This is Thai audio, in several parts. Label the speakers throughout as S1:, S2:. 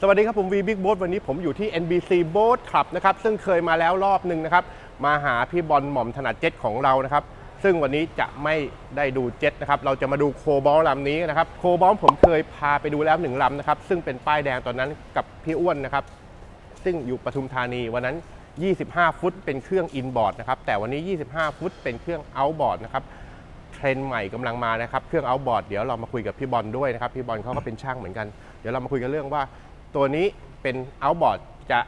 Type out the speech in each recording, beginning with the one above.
S1: สวัสดีครับ ผมวีบิ๊กโบ๊ทวันนี้ผมอยู่ที่ NBC Boat Club นะครับซึ่งเคยมาแล้วรอบหนึ่งนะครับมาหาพี่บอลหม่อมถนัดเจ็ตของเรานะครับซึ่งวันนี้จะไม่ได้ดูเจ็ตนะครับเราจะมาดูโคบอลลำนี้นะครับโคบอลผมเคยพาไปดูแล้วหนึ่งลำนะครับซึ่งเป็นป้ายแดงตอนนั้นกับพี่อ้วนนะครับซึ่งอยู่ปทุมธานีวันนั้น 25 ฟุตเป็นเครื่องอินบอร์ดนะครับแต่วันนี้ 25 ฟุตเป็นเครื่องเอาบอร์ดนะครับเทรนใหม่กำลังมานะครับเครื่องเอาบอร์ดเดี๋ยวเรามาคุยกับพี่บอลด้วยนะครับพี่บอลเขาก็เป็นช่างเหมือนกัน เดี๋ยวเรามาคุยกันเรื่องว่า ตัวนี้เป็นเอาท์บอร์ดจะ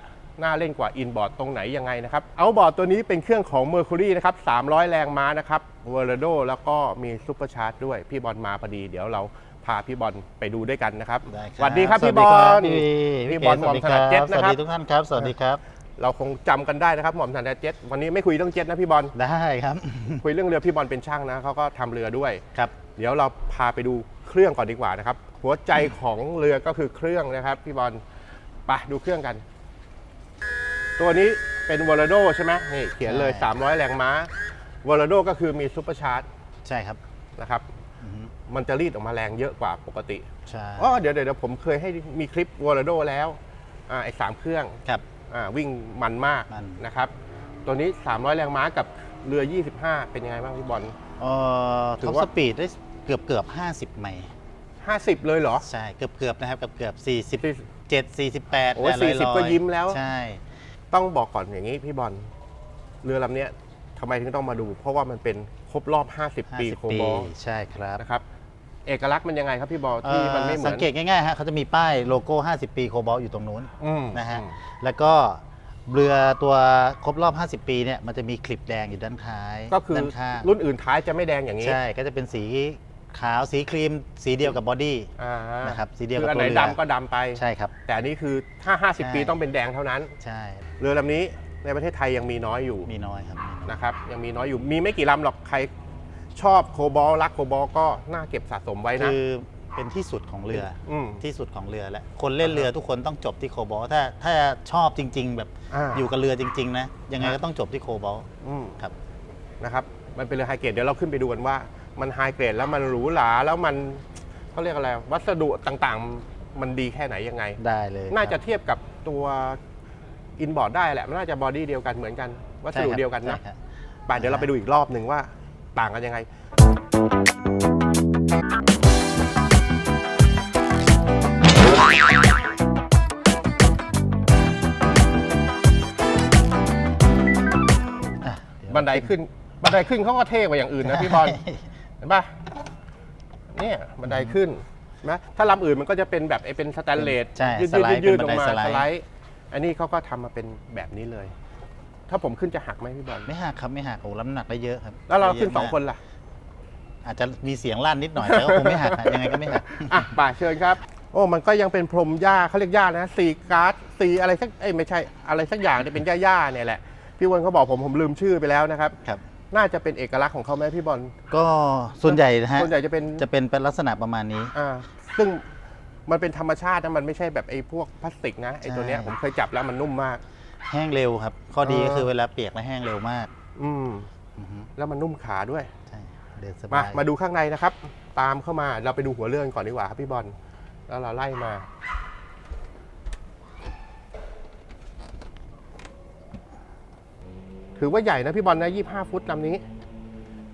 S1: น่าเล่นกว่าอินบอร์ดตรงไหนยังไงนะครับเอาท์บอร์ดตัวนี้เป็นเครื่องของ Mercury นะครับ 300 แรงม้านะครับเวอร์โดแล้วก็มีซุปเปอร์ชาร์จด้วย พี่บอลมาพอดี เดี๋ยวเราพาพี่บอลไปดูด้วยกันนะครับ
S2: ได้
S1: สวัสดีครับพี่บอล
S2: พี่
S1: พี่บอลหม่อมถนัดเจ็ต
S2: ส
S1: นะ
S2: วัส
S1: ครับ
S2: ดีทุกท่านครับ สวัสดีครับ
S1: เราคงจำกันได้นะครับหม่อมถนัดเจ็ตวันนี้ไม่คุยเรื่องเจ็ตนะพี่บอล
S2: ได้ครับ
S1: คุยเรื่องเรือพี่บอลเป็นช่างนะเขาก็ทำเรือด้วย
S2: ครับ
S1: เดี๋ยวเราพาไปดูเครื่องก่อนดีกว่านะครับ หัวใจของเรือก็คือเครื่องนะครับพี่บอลไปดูเครื่องกัน ตัวนี้เป็นวอร์โดใช่ไหมนี่เขียนเลย
S2: ใช่
S1: 300 แรงม้าวอร์โดก็คือมีซุปเปอร์ชาร์จ
S2: ใช่ครับ
S1: นะครับ
S2: อือฮึ
S1: มันจะรีดออกมาแรงเยอะกว่าปกติ
S2: ใช่
S1: อ๋อเดี๋ยวเดี๋ยวเดี๋ยวผมเคยให้มีคลิปวอร์โดแล้วอ่าไอ้สามเครื่อง
S2: ครับ
S1: อ่าวิ่งมันมาก
S2: มัน
S1: นะครับ ตัวนี้ 300 แรงม้ากับเรือ 25 เป็นยังไงบ้างพี่บอล
S2: เอ่อ
S1: ถื
S2: ท็
S1: อ
S2: อป
S1: ว่า
S2: สปีดได้เกือบเกือบ50 ไมล์
S1: 50 เลยเหรอ
S2: ใช่เกือบเกือบนะครับเกือบเกือบ
S1: สี่
S2: 47 48
S1: โอ้ย
S2: แปดร้
S1: 40ก็ยิ้มแล้ว
S2: ใช่
S1: ต้องบอกก่อนอย่างนี้พี่บอลเรือลำเนี้ยทำไมถึงต้องมาดู เพราะว่ามันเป็นครบรอบ 50 ปีโค
S2: 50ปี
S1: บอล
S2: ใช่ครับ
S1: นะครับ เอกลักษณ์มันยังไงครับพี่บอลที่มันไม่เหมื
S2: สั
S1: องน
S2: เกตง่ายๆฮะเขาจะมีป้ายโลโก้ 50 ปีโคบอลอยู่ตรงนู้น
S1: อืม
S2: นะฮะ
S1: อืม
S2: แล้วก็เรือตัวครบรอบ 50 ปีเนี่ยมันจะมีคลิปแดงอยู่ด้านท้าย
S1: ก็คือ
S2: ด้านข้าง
S1: รุ่นอื่นท้ายจะไม่แดงอย่างนี้
S2: ใช่ก็จะเป็นสี ขาวสีครีมสีเดียวกับบอดี้
S1: อ่า
S2: นะครับสีเดียวกับ
S1: คืออัน
S2: ตัว
S1: ไหน
S2: เรือ
S1: ดำก็ดำไป
S2: ใช่ครับ
S1: แต่อันนี้คือถ้า
S2: ใช่
S1: 50 ปีต้องเป็นแดงเท่านั้น
S2: ใช่
S1: เรือลำนี้ในประเทศไทยยังมีน้อยอยู่
S2: มีน้อยครับมีน้อย
S1: นะครับยังมีน้อยอยู่มีไม่กี่ลำหรอกใครชอบโคบอลรักโคบอลก็น่าเก็บสะสมไว้นะ
S2: คือเป็นที่สุดของเรือ
S1: อืม
S2: ที่สุดของเรือแล้วคนเล่นเรือทุกคนต้องจบที่โคบอลถ้าถ้าชอบจริง ๆ แบบ
S1: อ่า
S2: อยู่กับเรือจริง ๆ นะยังไง
S1: อ่า
S2: ก็ต้องจบที่โคบอล
S1: อืม
S2: ครับ
S1: นะครับ มันเป็นเรือไฮเกรดเดี๋ยวเราขึ้นไปดูกันว่า มันไฮเกรดแล้วมันหรูหราแล้วมันเขาเรียกอะไรวัสดุต่างๆ มันดีแค่ไหนยังไง
S2: ได้เลย
S1: น่าจะ
S2: ครับ
S1: เทียบกับตัวอินบอร์ดได้แหละมันน่าจะบอดี้เดียวกันเหมือนกัน วัสดุ
S2: ใช่ครับ
S1: เดียวกันนะ
S2: ใช่ครับ
S1: ไปเดี๋ยวเราไปดูอีกรอบหนึ่งว่าต่างกันยังไง
S2: อะเดี๋ยว
S1: บันไดขึ้นบันไดขึ้นเขาก็เท่กว่าอย่างอื่นนะพี่บอล เห็นปะเนี่ยบันไดขึ้นนะถ้าลำอื่นมันก็จะเป็นแบบไอ้เป็นสแตนเลส
S2: ใช่
S1: ยืด
S2: ส
S1: ยืด
S2: ไลด์
S1: ยืด
S2: เป็
S1: ล
S2: น
S1: ง
S2: บันได
S1: มา
S2: สไลด์
S1: สไลด์อันนี้เขาก็ทำมาเป็นแบบนี้เลย ถ้าผมขึ้นจะหักไหมพี่บอล
S2: ไม่หักครับไม่หักโอ้รับน้ำหนักได้เยอะครับ
S1: แล้วเรา
S2: ได้ยะ
S1: ขึ้นสอง
S2: มก
S1: คนล่ะ
S2: อาจจะมีเสียงลั่นนิดหน่อยแต่ก็คงไม่หักฮะยังไงก็ไม่หัก
S1: อะป่าเชิญครับ โอ้มันก็ยังเป็นพรมหญ้าเขาเรียกหญ้านะสีการ์ดสีอะไรสักเอ้ยไม่ใช่อะไรสักอย่างเนี่ยเป็นหญ้าๆเนี่ยแหละ พี่วนเขาบอกผมผมลืมชื่อไปแล้วนะครับ
S2: ครับ
S1: น่าจะเป็นเอกลักษณ์ของเขาไหมพี่บอล
S2: ก็ส่วนใหญ่นะฮะ
S1: ส่วนใหญ่จะเป็น
S2: จะเป็นเป็นลักษณะประมาณนี้
S1: อ่าซึ่งมันเป็นธรรมชาตินะมันไม่ใช่แบบไอ้พวกพลาสติกนะไอ้ตัวเนี้ย
S2: ใช่
S1: ผมเคยจับแล้วมันนุ่มมาก
S2: แห้งเร็วครับ ข้อดี
S1: เออ
S2: ก็คือเวลาเปียกแล้วแห้งเร็วมาก
S1: อืม
S2: อือฮึ
S1: แล้วมันนุ่มขาด้วย
S2: ใช่เดินส
S1: มา
S2: บาย
S1: มาดูข้างในนะครับ ตามเข้ามาเราไปดูหัวเรื่องก่อนดีกว่าครับพี่บอลแล้วเราไล่มา ถือว่าใหญ่นะพี่บอลนะ25ฟุตลำนี้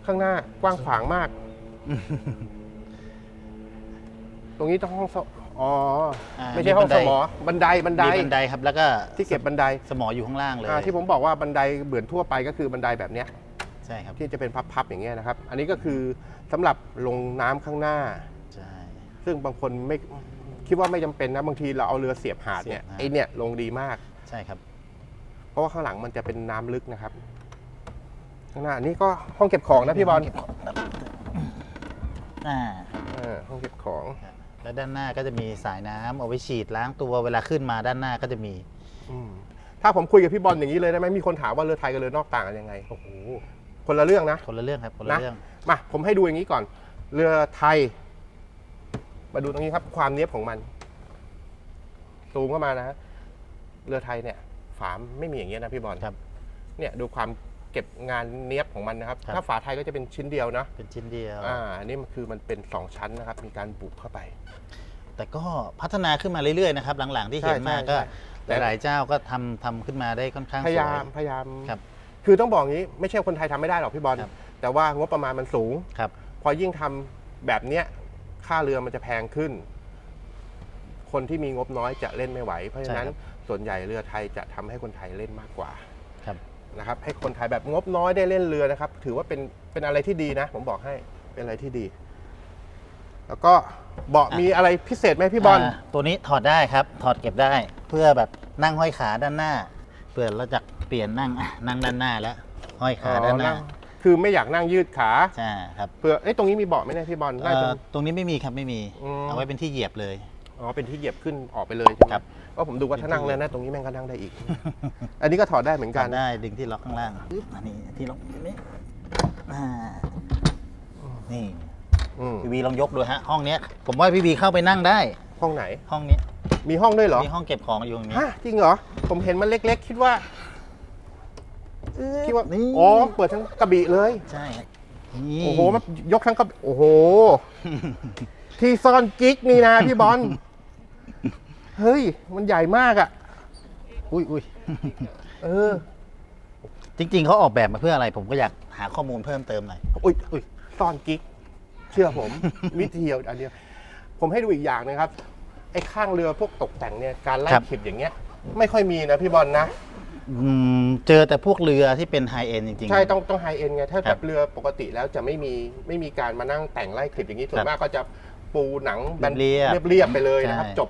S1: ข้างหน้ากว้างขวางมาก ตรงนี้ต้องห้องสอ๋อาไม่ใช่ห้องสมอบันไดบันได
S2: มีบันไดครับ แล้วก็
S1: ที่เก็บบันได
S2: สมออยู่ข้างล่างเลย
S1: อ่าที่ผมบอกว่าบันไดเบื่อนทั่วไปก็คือบันไดแบบเนี้ย
S2: ใช่ครับ
S1: ที่จะเป็นพับๆอย่างเงี้ยนะครับ อันนี้ก็คือสำหรับลงน้ำข้างหน้า
S2: ใช่
S1: ซึ่งบางคนไม่คิดว่าไม่จำเป็นนะ บางทีเราเอาเรือเสียบหาดเนี่ย
S2: เสียบหาด
S1: ไอเนี่ยลงดีมาก
S2: ใช่ครับ
S1: เพราะว่าข้างหลังมันจะเป็นน้ำลึกนะครับ ข้างหน้านี่ก็ห้องเก็บของนะพี่บอล
S2: อ่า
S1: เออห้องเก็บของ
S2: ครับแล้วด้านหน้าก็จะมีสายน้ำเอาไว้ฉีดล้างตัวเวลาขึ้นมาด้านหน้าก็จะมี
S1: อืมถ้าผมคุยกับพี่บอลอย่างนี้เลยได้ไหมมีคนถามว่าเรือไทยกับเรือนอกต่างกันยังไง
S2: โอ้โห
S1: คนละเรื่องนะ
S2: คนละเรื่องครับคนละ
S1: นะ
S2: เรื่อง
S1: มาผมให้ดูอย่างนี้ก่อน เรือไทย มาดูตรงนี้ครับ ความเนี้ยบของมันซูมเข้ามานะฮะเรือไทยเนี่ย ฝาไม่มีอย่างเงี้ยนะพี่บอล
S2: ครับ
S1: เนี่ยดูความเก็บงานเนี้ยบของมันนะครับ
S2: ครับ
S1: ถ้าฝาไทยก็จะเป็นชิ้นเดียวนะ
S2: เป็นชิ้นเดียว
S1: อ่าอันนี้มันคือมันเป็นสองชั้นนะครับ มีการบุเข้าไป
S2: แต่ก็พัฒนาขึ้นมาเรื่อยๆนะครับ หลังๆที่เห็นมา
S1: ใช่
S2: ก็
S1: ใช่ใช่
S2: หลายๆเจ้าก็ทำทำขึ้นมาได้ค่อนข้าง
S1: พ
S2: สวย
S1: ยายามพยายาม
S2: ครับ
S1: คือต้องบอกงี้ไม่ใช่คนไทยทำไม่ได้หรอกพี่บอล
S2: ครับ
S1: แต่ว่างบประมาณมันสูง
S2: ครับ
S1: พอยิ่งทำแบบเนี้ยค่าเรือมันจะแพงขึ้น คนที่มีงบน้อยจะเล่นไม่ไหว เพราะฉะนั้น
S2: ใช่ครับ
S1: ส่วนใหญ่เรือไทยจะทำให้คนไทยเล่นมากกว่า
S2: ครับ
S1: นะครับ ให้คนไทยแบบงบน้อยได้เล่นเรือนะครับ ถือว่าเป็นเป็นอะไรที่ดีนะ ผมบอกให้เป็นอะไรที่ดี แล้วก็เบาะมีอะไรพิเศษไหมพี่บอลา
S2: ตัวนี้ถอดได้ครับ ถอดเก็บได้เพื่อแบบนั่งห้อยขาด้านหน้าเพื่อเราจะเปลี่ยนนั่งอะนั่งด้านหน้าแล้วห้อยขาด้านหน้า
S1: อ๋อคือไม่อยากนั่งยืดขา
S2: ใช่ครับ
S1: เพื่อเอ้ยตรงนี้มีเบาะไหมเนี่ยพี่บอลน่าจะ
S2: เอ่อตรงนี้ไม่มีครับไม่มี
S1: อืม
S2: เอาไว้เป็นที่เหยียบเลย
S1: อ๋อเป็นที่เหยียบขึ้นออกไปเลยใช่ไหม
S2: ครับ
S1: ก็ผมดูว่าถ้านั่งแล้วนะตรงนี้แม่งก็นั่งได้อีก อันนี้ก็ถอดได้เหมือน
S2: กั
S1: กัน
S2: นได้ดึงที่ล็อกข้างล่างปึ๊บอันนี้ที่ล็อกตรงนี้อ่านี่
S1: อืม
S2: พี่บีลองยกดูฮะ ห้องเนี้ย ผมว่าพี่บีเข้าไปนั่งได้
S1: ห้องไหน
S2: ห้องนี้
S1: มีห้องด้วยเหรอ
S2: มีห้องเก็บของอยู่ตรงนี้
S1: ฮะจริงเหรอ ผมเห็นมันเล็กๆ คิดว่าคิดว่า
S2: นี่
S1: อ๋อเปิดทั้งกระบี่เลย
S2: ใช่นี่
S1: โอ้โหมันยกทั้งกระบี่โอ้โห ที่ซ่อนกิ๊กนี่นะพี่บอล เฮ้ย มันใหญ่มากอะ
S2: อุ้ยอุ้ย
S1: เออ
S2: จริง ๆเขาออกแบบมาเพื่ออะไร ผมก็อยากหาข้อมูลเพิ่มเติมหน่อย
S1: อุ้ยอุ้ยซ่อนกิ๊ก เชื่อผม วิธีเดียวอันเดียวผมให้ดูอีกอย่างนะครับ ไอ้ข้างเรือพวกตกแต่งเนี่ย การไล่
S2: ครับ
S1: ขีดอย่างเงี้ย ไม่ค่อยมีนะพี่บอลนะ
S2: อืมเจอแต่พวกเรือที่เป็นไฮเอ็นจริงๆ
S1: ใช่ ต้องต้องไฮเอ็นไง ถ้า
S2: ค
S1: แบ
S2: รับบ
S1: เรือปกติแล้วจะไม่มีไม่มีการมานั่งแต่งไล่คลิปอย่างนี้ส่ว
S2: ครั
S1: น
S2: บ
S1: มากก็จะปูหนังแบน
S2: เรียบ
S1: เรียบๆไปเลยนะครับ
S2: ใช่
S1: จบ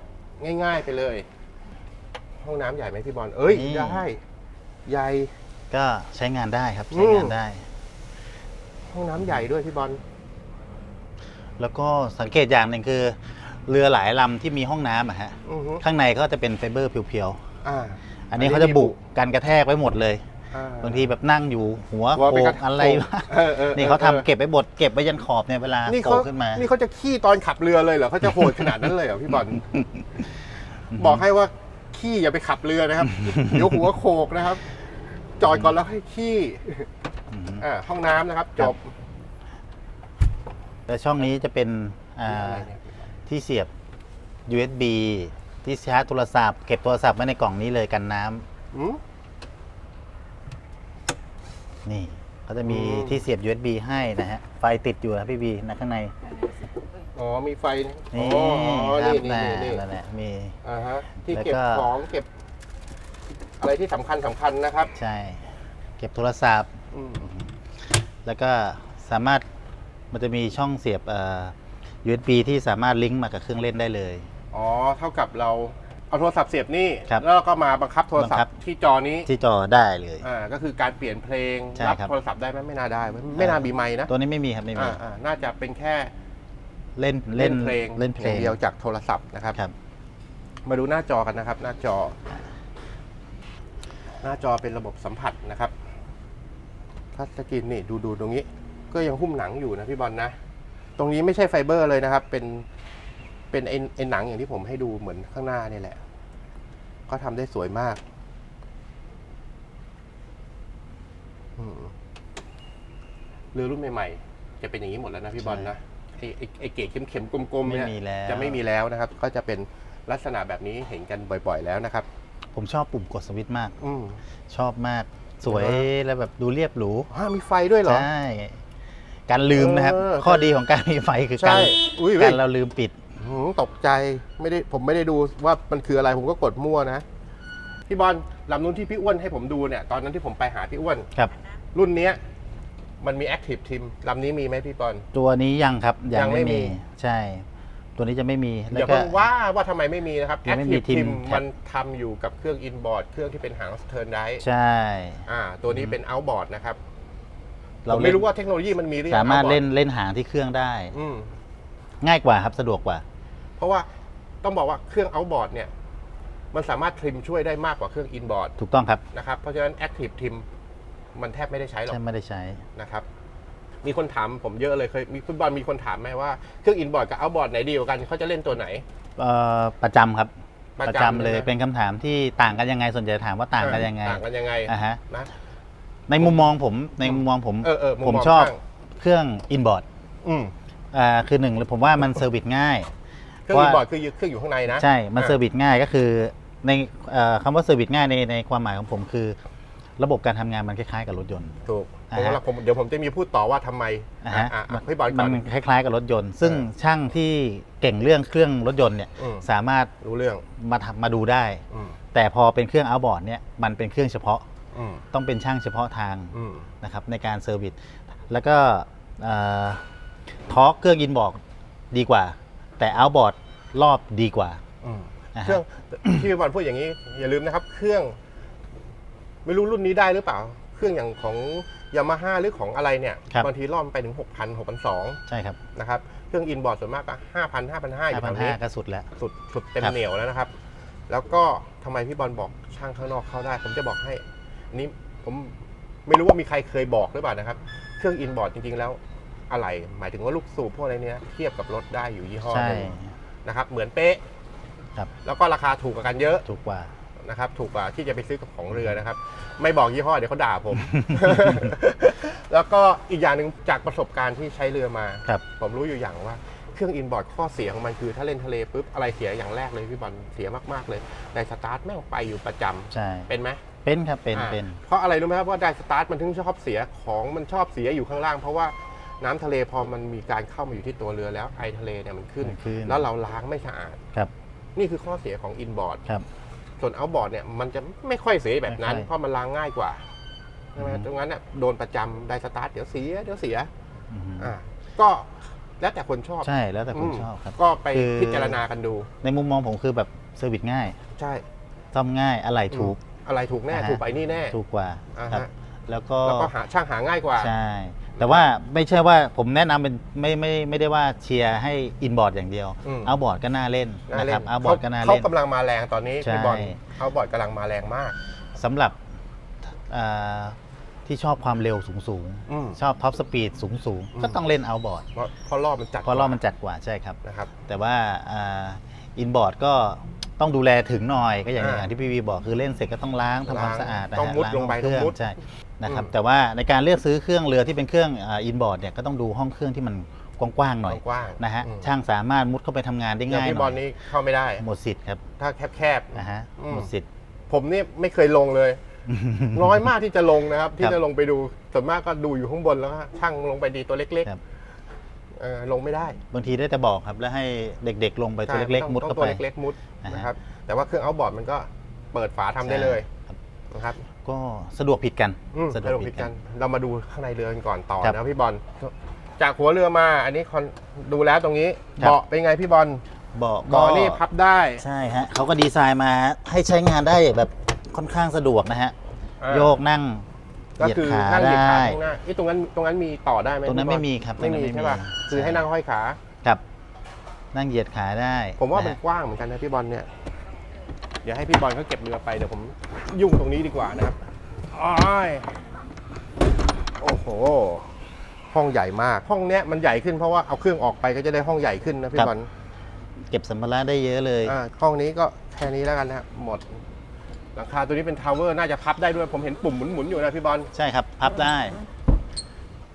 S1: ง่าย ๆ ไปเลย ห้องน้ำใหญ่ไหมพี่บอลเอ้ย
S2: นี่
S1: ได้ใหญ่
S2: ก็ใช้งานได้ครับ
S1: อืม
S2: ใช้งานได้
S1: ห้องน้ำใหญ่ด้วยพี่บอล
S2: แล้วก็สังเกตอย่างหนึ่งคือ เรือหลายลำที่มีห้องน้ำอะฮะ
S1: อือฮึ
S2: ข้างในก็จะเป็นไฟเบอร์เพียว
S1: อ่า
S2: ๆ อันนี้เขาจะบุกันกระแทกไว้หมดเลย
S1: อ่
S2: บางทีแบบนั่งอยู่หัว
S1: หัว
S2: โข
S1: ไปก
S2: ก
S1: ระทบ
S2: อะไร
S1: เออเออ
S2: นี่เขาทำ
S1: ออ
S2: เก็บไว้บดเก็บไว้ยันขอบเนี่ยเวลา
S1: นี่
S2: โผ
S1: เขา
S2: ล่ขึ้นมา
S1: นี่เขาจะขี้ตอนขับเรือเลยเหรอเขาจะโหดขนาดนั้นเลยเหรอพี่บอล บอกให้ว่าขี้อย่าไปขับเรือนะครับ เดี๋ยวหัวโขกนะครับ จอดก่อนแล้วให้ขี้อ่าห้องน้ำนะครับ จบ
S2: แต่ช่องนี้จะเป็นอ่า
S1: อะไรเนี่ย
S2: ที่เสียบ USB ที่ชาร์จโทรศัพท์เก็บโทรศัพท์ไว้ในกล่องนี้เลยกันน้ำ
S1: อืม
S2: นี่เขาจะมี
S1: อืม
S2: ที่เสียบ USB ให้นะฮะ ไฟติดอยู่นะพี่บีนะข้างใน
S1: อ๋อ มีไฟอ๋
S2: นี่
S1: ออ๋อ
S2: ครั
S1: นี่
S2: บ
S1: นี่
S2: น่า
S1: นี่
S2: นั่นแหละมี
S1: อ่าฮะ ที่
S2: แล้ว
S1: เก็บ
S2: ก็
S1: ของเก็บ อะไรที่สำคัญสำคัญนะครับ
S2: ใช่ เก็บโทรศัพท์
S1: อืม
S2: แล้วก็สามารถมันจะมีช่องเสียบเอ่อ USB ที่สามารถลิงก์มากับเครื่องเล่นได้เลย
S1: อ๋อ เท่ากับเรา เอาโทรศัพท์เสียบนี่
S2: ครับ
S1: แล้วก็มาบังคับโทรศัพ
S2: บังคับ
S1: ท์ที่จอนี้
S2: ที่จอได้เลย
S1: อ่าก็คือการเปลี่ยนเพลง
S2: ใช่
S1: รับ
S2: ครับ
S1: โทรศัพท์ได้ไหมไม่น่าได้ไม่ไม่น่ามีไม้นะ
S2: ตัวนี้ไม่มีครับไม่มี
S1: อ่าอ่าน่าจะเป็นแค่
S2: เล่น
S1: เล่นเพลง
S2: เล่นเพล
S1: อย่างงเดียวจากโทรศัพท์นะครับ
S2: ครับ
S1: มาดูหน้าจอกันนะครับ หน้าจอ หน้าจอเป็นระบบสัมผัสนะครับทัชสกรีนนี่ดูดูตรงนี้ ก็ยังหุ้มหนังอยู่นะพี่บอลนะ ตรงนี้ไม่ใช่ไฟเบอร์เลยนะครับ เป็นเป็นไอ้ไอ้หนังอย่างที่ผมให้ดูเหมือนข้างหน้านี่แหละ ก็ทำได้สวยมากอืมเรือรุ่นใหม่ๆ จะเป็นอย่างนี้หมดแล้วนะพี่บอลนะไอ้ไอ้ไอ้เกล็ดเข็มๆกลมๆเนี่ย
S2: ไม่มีแล้ว
S1: จะไม่มีแล้วนะครับ ก็จะเป็นลักษณะแบบนี้เห็นกันบ่อย ๆ แล้วนะครับ
S2: ผมชอบปุ่มกดสวิตช์มาก
S1: อืม
S2: ชอบมาก สวย
S1: เออ
S2: แล้วแบบดูเรียบหรู
S1: ฮะมีไฟด้วยเหรอ
S2: ใช่การลืมนะครับ
S1: เออ
S2: ข้อดีของการมีไฟคือ
S1: ใช่
S2: การ
S1: อุ้ยเว้
S2: กายรเราลืมปิด
S1: หืม ตกใจไม่ได้ผมไม่ได้ดูว่ามันคืออะไรผมก็กดมั่วนะพี่บอลลำนู้นที่พี่อ้วนให้ผมดูเนี่ยตอนนั้นที่ผมไปหาพี่อ้วน
S2: ครับ
S1: รุ่นเนี้ยมันมี Active Team ลำนี้มีไหมพี่บอล
S2: ตัวนี้ยังครับยัง
S1: ยังไม่
S2: ไม่
S1: มี
S2: มี ใช่ ตัวนี้จะไม่มี
S1: อ
S2: แล้ว
S1: ย่า
S2: ก็
S1: เพิ่งว่าว่าทำไมไม่มีนะครับ
S2: ยังไม่มี
S1: Active
S2: Team
S1: Team
S2: ครับ
S1: มันทำอยู่กับเครื่อง inboard เครื่องที่เป็นหางสเทิร์นได
S2: ใช่
S1: อ่าตัวนี้เป็น outboard นะครับผ
S2: เรา
S1: มไม่รู้ว่าเทคโนโลยีมันมีหรือยัง
S2: สามารถ
S1: outboard
S2: เล่นเล่นหางที่เครื่องได้
S1: อืม
S2: ง่ายกว่าครับสะดวกกว่า
S1: เพ ราะว่าต้องบอกว่าเครื่อง outboard เนี่ย มันสามารถทริมช่วยได้มากกว่าเครื่อง inboard
S2: ถูกต้องครับ
S1: นะครับ เพราะฉะนั้น active trim มันแทบไม่ได้ใช้หรอก
S2: ใช่ไม่ได้ใช้
S1: นะครับ มีคนถามผมเยอะเลยเคยมีฟุตบอลมีคนถามไหมว่าเครื่อง inboard กับ outboard ไหนดีกว่ากันเขาจะเล่นตัวไหน
S2: เอ่อประจำครับ
S1: ประจำ
S2: ประจำเลย
S1: ใช่ไหม
S2: เป็นคำถามที่ต่างกันยังไงส่วนใหญ่ถามว่าต่างกันยังไง
S1: ต่างกันยังไง
S2: อ่าฮะ
S1: นะ
S2: ในมุมมองผมในมุมมองผม
S1: เออเออมุม
S2: ผม
S1: มอง
S2: ชอบ
S1: ข้าง
S2: เครื่องอินบอร์ด
S1: อืม
S2: อ่าคือหนึ่งเลยผมว่ามันเซอร์วิสง่าย
S1: เครื่องอินบอร์ดคือเครื่องอยู่ข้างในนะ
S2: ใช่ มัน
S1: อะ
S2: เซอร์วิสง่ายก็คือในเอ่อคำว่าเซอร์วิสง่ายในในความหมายของผมคือ ระบบการทำงานมันคล้ายๆกับรถยนต์
S1: ถูก
S2: อ่า
S1: เพราะ
S2: ฮะ
S1: ว่าผมเดี๋ยวผมจะมีพูดต่อว่าทำไม
S2: นะฮะ
S1: อะอะ
S2: มัน
S1: พี่บอลก่
S2: มั
S1: อน
S2: นคล้ายๆกับรถยนต์ ซึ่ง
S1: เออ
S2: ช่างที่เก่งเรื่องเครื่องรถยนต์เนี่ย
S1: อืม
S2: สามารถ
S1: รู้เรื่อง
S2: มาทำมาดูได้
S1: อืม
S2: แต่พอเป็นเครื่องเอาบอร์ดเนี่ยมันเป็นเครื่องเฉพาะ
S1: อืม
S2: ต้องเป็นช่างเฉพาะทาง
S1: อืม
S2: นะครับในการเซอร์วิสแล้วก็ทอร์กเครื่องอินบอร์ดดีกว่า แต่เอาบอร์ดรอบดีกว่า
S1: อืม
S2: อ่าฮะ
S1: เครื่องที่พี่บอลพูดอย่างนี้ อย่าลืมนะครับ เครื่อง ไม่รู้รุ่นนี้ได้หรือเปล่า เครื่องอย่างของยามาฮ่าหรือของอะไรเนี่ย
S2: ครับ
S1: บางทีรอบมันไปถึง 6,000 6,200
S2: ใช่ครับ
S1: นะครับเครื่องอินบอร์ดส่วนมากก็5,000 5,500อยู่แถวนี้
S2: 5,500ก็สุดแล้ว
S1: สุดสุดเต็ม
S2: ครับ
S1: เหนียวแล้วนะครับ แล้วก็ทำไมพี่บอลบอกช่างข้างนอกเข้าได้ ผมจะบอกให้อันนี้ผมไม่รู้ว่ามีใครเคยบอกหรือเปล่านะครับ เครื่องอินบอร์ดจริงๆแล้ว อะไร หมายถึงว่าลูกสูบพวกอะไรเนี้ยเทียบกับรถได้อยู่ยี่ห้อ
S2: ใช่
S1: หนึงนะครับ เหมือนเป๊ะ
S2: ครับ
S1: แล้วก็ราคาถูกกว่ากันเยอะ
S2: ถูกกว่า
S1: นะครับ ถูกกว่าที่จะไปซื้อกับของเรือนะครับ ไม่บอกยี่ห้อเดี๋ยวเขาด่าผม แล้วก็อีกอย่างหนึ่งจากประสบการณ์ที่ใช้เรือมา
S2: ครับ
S1: ผมรู้อยู่อย่างว่าเครื่องอินบอร์ดข้อเสียของมันคือถ้าเล่นทะเลปุ๊บอะไรเสียอย่างแรกเลยพี่บอลเสียมากๆเลยไดสตาร์ทแม่งไปอยู่ประจำ
S2: ใช่
S1: เป็นไหม
S2: เป็นครับเป็น
S1: อ่า
S2: เป็น
S1: เพราะอะไรรู้ไหมครับว่าไดสตาร์ทมันถึงชอบเสียของมันชอบเสียอยู่ข้างล่างเพราะว่า น้ำทะเลพอมันมีการเข้ามาอยู่ที่ตัวเรือแล้วไอทะเลเนี่ยมันขึ้น
S2: มันขึ้น
S1: แล้วเราล้างไม่สะอาด
S2: ครับ
S1: นี่คือข้อเสียของอินบอร์ด
S2: ครับ
S1: ส่วนเอาบอร์ดเนี่ยมันจะไม่ค่อยเสียแบบนั้น
S2: ไม่ค่อย
S1: เพราะมันล้างง่ายกว่าใช่ไหม
S2: อือฮึ
S1: ตรงนั้นเนี่ยโดนประจำไดสตาร์ทเดี๋ยวเสียเดี๋ยวเสีย
S2: อืม
S1: อ่าก็แล้วแต่คนชอบ
S2: ใช่แล้วแต่คน
S1: ม
S2: ชอบครับ
S1: ก็ไป
S2: คือ
S1: พิจารณากันดู
S2: ในมุมมองผมคือแบบเซอร์วิสง่าย
S1: ใช่
S2: ซ่อมง่ายอะไรถูก
S1: อะไรถูกแน่
S2: อ่าฮะ
S1: ถูกไปนี่แน่
S2: ถูกกว่า
S1: อ่าฮะ
S2: ครับ แล้วก็
S1: แล้วก็หาช่างหาง่ายกว่า
S2: ใช่ แต่ว่าไม่ใช่ว่าผมแนะนำเป็นไม่ไม่ไม่ได้ว่าเชียร์ให้อินบอร์ดอย่างเดียว
S1: อืม
S2: เอาบอร์ดก็น่าเล่น
S1: น่า
S2: นะ
S1: เล่
S2: ครับ
S1: น
S2: เอาบอร์ดก็น่า
S1: เขา
S2: เล่น
S1: กำลังมาแรงตอนนี้
S2: ใช่
S1: พี่บอลเอาบอร์ดกำลังมาแรงมาก
S2: สำหรับอ่าที่ชอบความเร็วสูงสูงๆ
S1: อืม
S2: ชอบท็อปสปีดสูงสูง
S1: อืม
S2: ก็ต้องเล่นเอาบอร์ด
S1: เพราะเพราะรอบมันจัด
S2: เพราะรอบมันจัดกว่าใช่ครับ
S1: นะครับ
S2: แต่ว่าอินบอร์ดก็ต้องดูแลถึงหน่อยก็อย่าง
S1: อ่า
S2: อย่างที่พี่วีบอกคือเล่นเสร็จก็ต้องล้างทำความ
S1: ล้าง
S2: สะอาดนะ
S1: ต้อง
S2: ฮะ
S1: มุด
S2: ล้าง
S1: ลงไป
S2: ห้อเครื่
S1: ต้องมุด
S2: ใช่ นะครับ
S1: อืม
S2: แต่ว่าในการเลือกซื้อเครื่องเรือที่เป็นเครื่องอินบอร์ดเนี่ยก็ต้องดูห้องเครื่องที่มันกว้างๆหน่อย
S1: กว้างๆ
S2: นะฮะ
S1: อืม
S2: ช่างสามารถมุดเข้าไปทำงานได้
S1: อย่าง
S2: ง่าย
S1: พี่
S2: ห
S1: บ
S2: น่
S1: อ
S2: อ
S1: ล
S2: ย
S1: นี้เข้าไม่ได้
S2: หมดสิทธิ์ครับ
S1: ถ้าแคบ
S2: นะฮะ
S1: อืม
S2: หมดสิทธิ์
S1: ๆผมนี่ไม่เคยลงเลยน้อยมากที่จะลงนะครับ ที่
S2: ครับ
S1: จะลงไปดูส่วนมากก็ดูอยู่ข้างบนแล้วก็ช่างลงไปดีตัวเล็ก
S2: ครับ
S1: ๆเออลงไม่ได้
S2: บางทีได้แต่บอกครับ แล้วให้เด็ก ๆ ลงไปตัว
S1: ใช่
S2: เล็ก
S1: ต้อง
S2: ๆมุด
S1: ต้อง
S2: เข้า
S1: ตัว
S2: ไป
S1: เล็กๆมุด
S2: อ่าฮะ
S1: นะครับแต่ว่าเครื่องเอาบอร์ดมันก็เปิดฝาทำได้เลย
S2: ครับ
S1: นะครับ
S2: ก็สะดวกผิดกัน
S1: อืม
S2: สะด
S1: สะด
S2: ว
S1: ว
S2: ก
S1: ก
S2: ผิ
S1: ผิ
S2: ด
S1: ด
S2: กั
S1: กันนเรามาดูข้างในเรือกันก่อนต่อ
S2: ครับ
S1: นะพี่บอลจากหัวเรือมา อันนี้คอนดูแล้วตรงนี้
S2: ครับ
S1: เบาะเป็นไงพี่บอล
S2: เบาะ
S1: เบาะนี่พับได้
S2: ใช่ฮะเขาก็ดีไซน์มาให้ใช้งานได้แบบค่อนข้างสะดวกนะฮะ
S1: อ่า
S2: โยกนั่ง
S1: ก็
S2: เหยียด
S1: คือ
S2: ขา
S1: นั่งเหยียดขา
S2: ได้
S1: ข้างหน้านี่ตรงนั้นตรงนั้นมีต่อได้ไหม
S2: ตรงนั้น
S1: พี่บอล
S2: ไม่มีครับ
S1: ไม่มี
S2: ตรงนั้นไม่มี
S1: ใช่ป่ะคือให้นั่งห้อยขา
S2: ครับ นั่งเหยียดขาได้
S1: ผมว่ามัน
S2: นะฮะ
S1: กว้างเหมือนกันนะพี่บอลเนี่ย เดี๋ยวให้พี่บอลเขาเก็บเรือไปเดี๋ยวผมยุ่งตรงนี้ดีกว่านะครับอ้ายโอ้โห ห้องใหญ่มาก ห้องเนี้ยมันใหญ่ขึ้นเพราะว่าเอาเครื่องออกไปก็จะได้ห้องใหญ่ขึ้นนะพี่บอล
S2: เก็บสัมภาระได้เยอะเลย
S1: อ่าห้องนี้ก็แค่นี้แล้วกันนะครับหมด หลังคาตัวนี้เป็นทาวเวอร์น่าจะพับได้ด้วยผมเห็นปุ่มหมุนๆอยู่นะพี่บอล
S2: ใช่ครับพับได้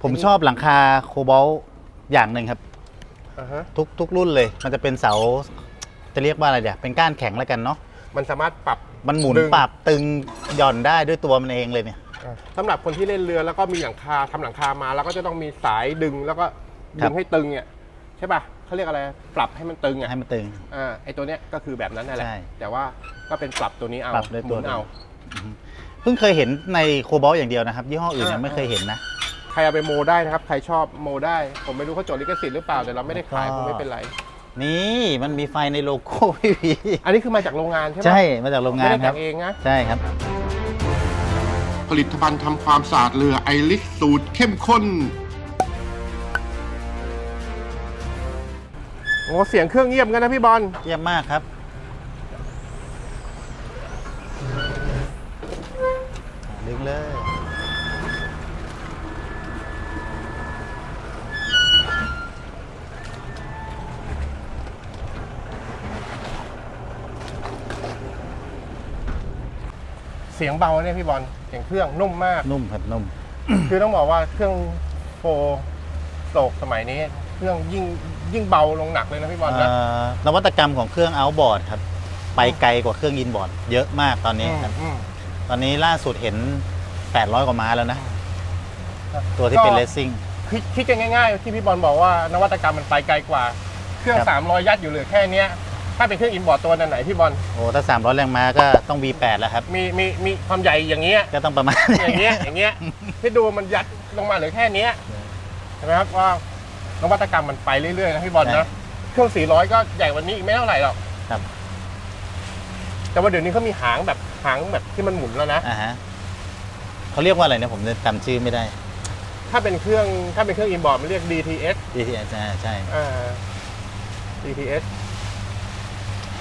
S2: ผมชอบหลังคาโคบอลอย่างหนึ่งครับ
S1: อ่าฮะ
S2: ทุกทุกรุ่นเลย มันจะเป็นเสา จะเรียกว่าอะไรเดี๋ยวเป็นก้านแข็งแล้วกันเนาะ
S1: มันสามารถปรับ
S2: มันหมุน
S1: ดึง
S2: ปรับตึงหย่อนได้ด้วยตัวมันเองเลยเนี่ย
S1: อ่าสำหรับคนที่เล่นเรือแล้วก็มีหลังคาทำหลังคามาแล้วก็จะต้องมีสายดึงแล้วก็
S2: ครั
S1: ดึ
S2: บ
S1: งให้ตึงเนี่ยใช่ป่ะเขาเรียกอะไรปรับให้มันตึงอะ
S2: ให้มันตึง
S1: อ่าไอตัวเนี้ยก็คือแบบนั้นนั่นแหละ
S2: ใช่
S1: แต่ว่าก็เป็นปรับตัวนี้เอา
S2: ปรับด้วยตัว
S1: หมุนเอา
S2: เพิ่งเคยเห็นในโคบอลอย่างเดียวนะครับ ยี่ห้ออื่น
S1: อ่ายั
S2: ยังไม่เคยเห็นนะ
S1: ใครเอาไปโมได้นะครับ ใครชอบโมได้ ผมไม่รู้เขาจดลิขสิทธิ์หรือเปล่าแต่เราไม่ได้ขาย
S2: แล้ว
S1: ค
S2: ก็
S1: งไม่เป็นไร
S2: นี่มันมีไฟในโลโก้พี่พี
S1: อันนี้คือมาจากโรงงานใช่ไหม
S2: ใช่มาจากโรงงาน
S1: ไม่ได้
S2: ครั
S1: แต่
S2: บ
S1: งเองนะ
S2: ใช่ครับ
S1: ผลิตภัณฑ์ทำความสะอาดเรือไอริสสูตรเข้มข้น โอ้เสียงเครื่องเงียบกันนะพี่บอล
S2: เยี่ยมมากครับ ดึงเลย
S1: เสียงเบาเนี่ยพี่บอลเสียงเครื่องนุ่มมาก
S2: นุ่มครับนุ่ม
S1: คือต้องบอกว่าเครื่องโฟโศกสมัยนี้ เครื่องยิ่งยิ่งเบาลงหนักเลยนะพี่บอล
S2: เอ่
S1: นะ
S2: อนวัตกรรมของเครื่อง outboard ครับ ไปไกลกว่าเครื่อง inboard เยอะมากตอนนี้ครับ
S1: อืม
S2: ตอนนี้ล่าสุดเห็น 800 กว่าม้าแล้วนะตัวที่เป็น
S1: ก็
S2: racing
S1: คิดคิดกันง่ายๆ ที่พี่บอลบอกว่านวัตกรรมมันไปไกลกว่า เครื่อง
S2: ครับ
S1: 300 ยัดอยู่เหลือแค่เนี้ย ถ้าเป็นเครื่องอินบอร์ตตัวไหนพี่บอล
S2: โอ้ถ้า300แรงม้าก็ต้อง V8 แล้วครับ
S1: มีมีมีความใหญ่อย่างเงี้ย
S2: ก็ต้องประมาณ
S1: อย่างเงี้ยอย่างเงี้ยที่ดูมันยัดลงมาเหลือแค่เนี้ยใช่ไหมครับว่านวัตกรรมมันไปเรื่อยๆนะพี่บอล
S2: ใช่
S1: นะเครื่อง 400 ก็ใหญ่กวันนี้อีกไม่เท่าไหร่หรอก
S2: ครับ
S1: แต่ว่าเดี๋ยวนี้เขามีหางแบบหางแบบที่มันหมุนแล้วนะ
S2: อ่าฮะเขาเรียกว่าอะไรนะผมจำชื่อไม่ได้
S1: ถ้าเป็นเครื่องถ้าเป็นเครื่องอินบอร์ดมันเรียก DTS
S2: DTS อ่าใช่
S1: อ่า DTS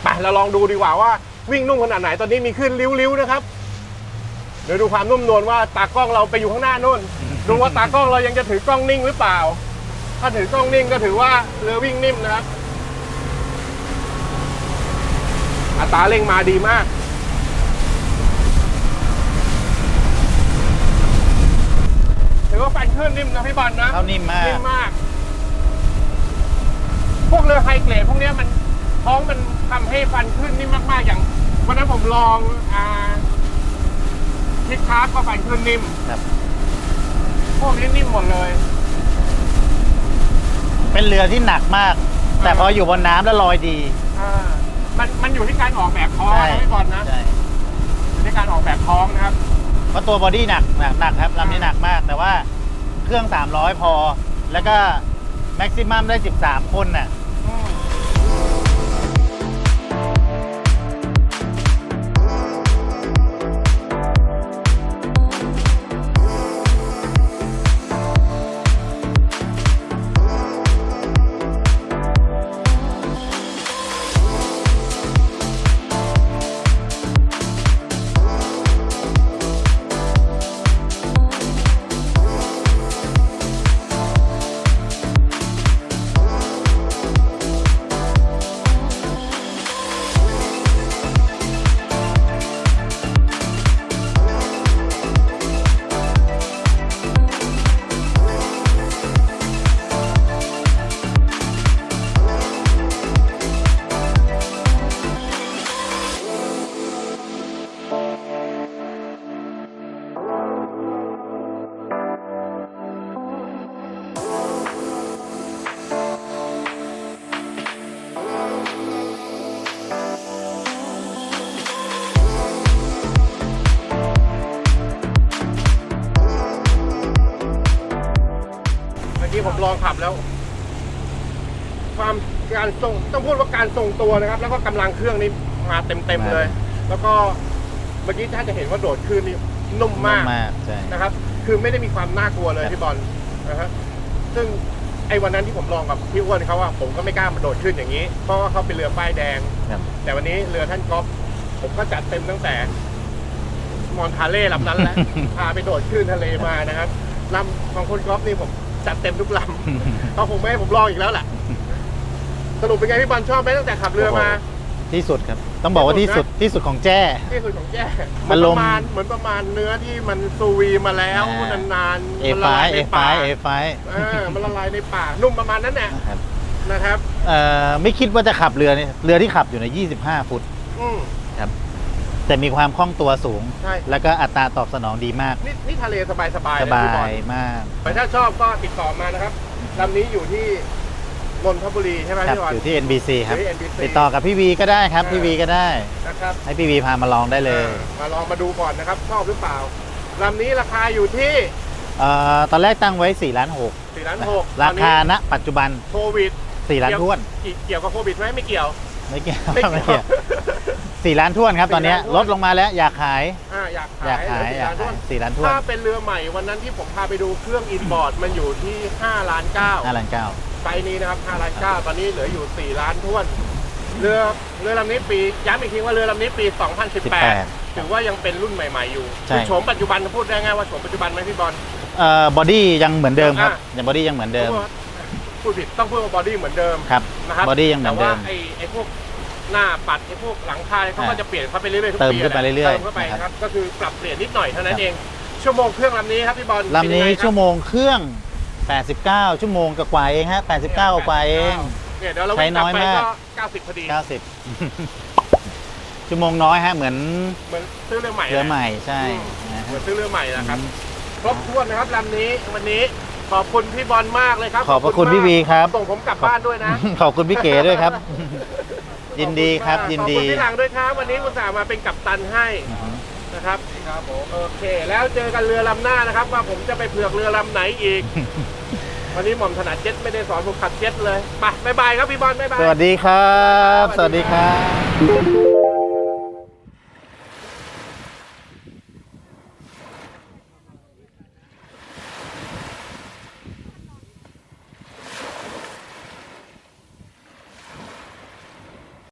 S1: ไปเราลองดูดีกว่าว่าวิ่งนุ่มขนาดไหนตอนนี้มีขึ้นริ้วๆนะครับเดี๋ยวดูความนุ่มนวลว่าตากล้องเราไปอยู่ข้างหน้านู่น ดูว่าตากล้องเรายังจะถือกล้องนิ่งหรือเปล่า ถ้าถือกล้องนิ่งก็ถือว่าเรือวิ่งนิ่มนะครับ อัตราเร่งมาดีมากถือว่าฟันขึ้นนิ่มนะพี่บอลนะ
S2: เข้านิ่มมาก
S1: นิ่มมาก พวกเรือไฮเกรดพวกเนี้ยมัน ท้องมันทำให้ฟันขึ้นนิ่มมาก ๆ อย่าง วันนั้นผมลองอ่าทิกคาร์ก็ฟันขึ้นนิ่ม
S2: ครับ
S1: พวกนี้นิ่มหมดเลย
S2: เป็นเรือที่หนักมาก แต่
S1: อ่า
S2: พออยู่บนน้ำแล้วลอยดี
S1: อ่ามันมันอยู่ที่การออกแบบท้องนะพี่บอลนะ
S2: ใช่
S1: อยู่ที่การออกแบบท้องนะครับ
S2: เพราะตัวบอดี้หนักหนักหนักครับลำนี้หนักมาก แต่ว่าเครื่อง 300 พอ แล้วก็แม็กซิมัมได้ 13 คนน่ะ
S1: การทรงตัวนะครับ แล้วก็กำลังเครื่องนี่มาเต็มๆเลย แล้วก็เมื่อกี้ถ้าจะเห็นว่าโดดขึ้นนี่นุ่มมาก
S2: มากใช่
S1: นะครับ คือไม่ได้มีความน่ากลัวเลย
S2: ครับ
S1: พี่บอลนะฮะซึ่งไอ้วันนั้นที่ผมลองกับพี่อ้วนเขาว่าผมก็ไม่กล้ามาโดดขึ้นอย่างนี้ เพราะว่าเขาเป็นเรือป้ายแดง
S2: ครับ
S1: แต่วันนี้เรือท่านก๊อฟผมก็จัดเต็มตั้งแต่ มอนทาเล่ลำนั้นแหละ พาไปโดดขึ้นทะเลมานะครับลำของคนก๊อฟนี่ผมจัดเต็มทุกลำ เขาคงไม่ให้ผมลองอีกแล้วแหละ สรุปเป็นไงพี่บอลชอบไหมตั้งแต่ขับเรือมา
S2: ที่สุดครับ ต้องบอกว่า
S1: ที่
S2: ที่
S1: สุ
S2: สุ
S1: ด
S2: ด
S1: นะ
S2: ที่สุดของแจ้
S1: ที่สุดของแจ้เหมื
S2: อา
S1: อน
S2: ร
S1: ป
S2: มณ์
S1: ระมาณเหมือนประมาณเนื้อที่มันซูวีมาแล้ว
S2: อ่านา
S1: นๆ
S2: เอ
S1: มัน
S2: ไฟ
S1: ละลาย
S2: เอ
S1: ใน
S2: ไฟ
S1: ปาก
S2: เอไฟ
S1: เออมันละลายในปากนุ่มประมาณนั้นแหละ
S2: นะครับ
S1: นะครับ
S2: เอ่อไม่คิดว่าจะขับเรือเนี่ยเรือที่ขับอยู่ใน 25 ฟุต
S1: อืม
S2: ครับแต่มีความคล่องตัวสูง
S1: ใช่
S2: แล้วก็อัตราตอบสนองดีมาก
S1: นี่นี่ทะเลสบายๆ
S2: ส
S1: นะ
S2: บา
S1: พี่บอล
S2: ยมาก
S1: แต่ถ้าชอบก็ติดต่อมานะครับลำนี้อยู่ที่ นนทบุรีใช่ไหม
S2: ครับ
S1: พี่บอล
S2: อยู่ที่ NBC ครับ
S1: อยู่ที่ NBC
S2: ติดต่อกับพี่วีก็ได้ครับ
S1: อ่า
S2: พี่วีก็ได้
S1: นะครับ
S2: ให้พี่วีพามาลองได้เลย
S1: อ่ามาลองมาดูก่อนนะครับ ชอบหรือเปล่าลำนี้ราคาอยู่ที่
S2: เอ่อตอนแรกตั้งไว้4ล้าน6
S1: 4ล้านหก
S2: ราคา
S1: ตอนนี้
S2: ณปัจจุบัน
S1: โควิด
S2: 4ล้านท้วน
S1: เกี่ยวเกี่ยวกับโควิดไหมไม่เกี่ยว
S2: ไม่เกี่ยว
S1: ไม่
S2: ไม่
S1: เกี่
S2: เกี่
S1: ย
S2: ยวว4ล้านท้วนครับตอนเนี้ย
S1: 4ล้านถ้วน
S2: ลดลงมาแล้วอยากขาย
S1: อ่าอยากขาย
S2: อยากขาย
S1: เหลื
S2: อยาก
S1: 4ล้น
S2: ขาย
S1: ถ้วน
S2: 4ล้านท้วน
S1: ถ้าเป็นเรือใหม่วันนั้นที่ผมพาไปดูเครื่องอินบอร์ดมันอยู่ที่5ล้านเก้า
S2: 5ล้านเก้า
S1: ไซส์นี้นะครับ5ล้านเก้าตอนนี้เหลืออยู่ 4 ล้านท้วน เรือเรือลำนี้ปีย้ำอีกทีว่าเรือลำนี้ปี 2018 ถือว่ายังเป็นรุ่นใหม่ ๆ อยู่
S2: ใช่
S1: คือโฉมปัจจุบันพูดได้ง่ายว่าโฉมปัจจุบันไหมพี่บอล
S2: เอ่อบอดี้ยังเหมือนเดิมครับ
S1: อะ
S2: ยังบอดี้ยังเหมือนเดิม
S1: พูดผิดต้องพูดว่าบอดี้เหมือนเดิม
S2: ครับ
S1: นะครับ
S2: บอดี้ยังเหมือนเดิม
S1: แต่ว่าไอ้ไอ้พวกหน้าปัดไอ้พวกหลังคาเขาก็
S2: อ่า
S1: จะเปลี่ยนเข้าไปเรื่อยๆทุก
S2: เติม
S1: ปี
S2: ขึ้นไปเรื่อยๆ
S1: เติมเข้าไป
S2: นะครับ
S1: ครับก็คือปรับเปลี่ยนนิดหน่อยเท่านั้นเอง ชั่วโมงเครื่องลำนี้ครับพี่บอล
S2: ลำนี้
S1: เป็นยังไงครับ
S2: ชั่วโมงเครื่อง 89 ชั่วโมงกว่าๆเองฮะ 89 กว่าๆเอง
S1: เนี่ยเดี๋ยวเรา
S2: ใช้
S1: วิ่ง
S2: น้
S1: กลับ
S2: อย
S1: ไป
S2: มาก
S1: ก็90พอดี
S2: 90 ชั่วโมงน้อยฮะ เหมือน
S1: เหมือนซื้อเรือใหม่
S2: เรือใหม่ใช่
S1: อืม
S2: นะ
S1: เหมื
S2: ฮะ
S1: อนซื้อเรือใหม่นะครับครบถ้วนนะครับลำนี้วันนี้ขอบคุณพี่บอลมากเลยครับ
S2: ขอบพระคุณ
S1: มาก
S2: พี่วีครับ
S1: ส่งผมกลับบ้านด้วยนะ
S2: ขอบคุณพี่เก๋ด้วยครับ ยินดีครับ
S1: ขอณมาก
S2: ยินดี
S1: ขอบคุณพี่หลังด้วยครับ วันนี้คุณสาห์มาเป็นกัปตันให้นะครับ ครับผมโอเค แล้วเจอกันเรือลำหน้านะครับ ว่าผมจะไปเผือกเรือลำไหนอีก วันนี้หม่อมถนัดเจ็ตไม่ได้สอนผมขับเจ็ตเลยไปบ๊ายบายครับพี่บอลบ๊ายบาย
S2: สวัสดีครับ สวัสดีครับ